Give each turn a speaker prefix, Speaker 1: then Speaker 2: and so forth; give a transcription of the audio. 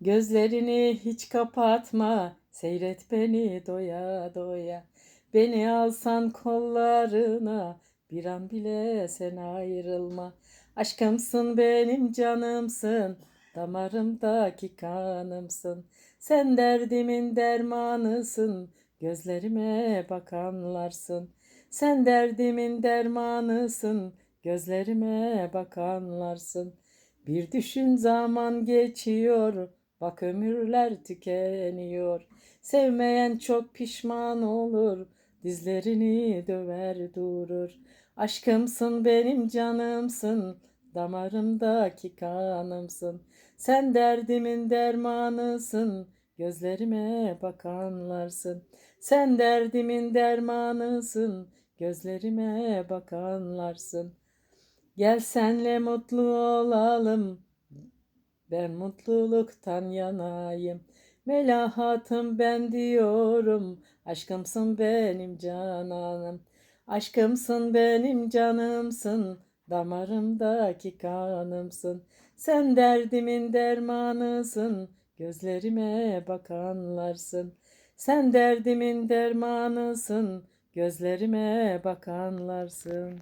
Speaker 1: Gözlerini hiç kapatma, seyret beni doya doya. Beni alsan kollarına, bir an bile sen ayrılma. Aşkımsın benim canımsın, damarımdaki kanımsın. Sen derdimin dermanısın, gözlerime bakanlarsın. Sen derdimin dermanısın, gözlerime bakanlarsın. Bir düşün zaman geçiyor, bak ömürler tükeniyor. Sevmeyen çok pişman olur, dizlerini döver durur. Aşkımsın benim canımsın, damarımdaki kanımsın. Sen derdimin dermanısın, gözlerime bakanlarsın. Sen derdimin dermanısın, gözlerime bakanlarsın. Gel senle mutlu olalım, ben mutluluktan yanayım. Melahatım ben diyorum, aşkımsın benim cananım. Aşkımsın benim canımsın, damarımdaki kanımsın. Sen derdimin dermanısın, gözlerime bakanlarsın. Sen derdimin dermanısın, gözlerime bakanlarsın.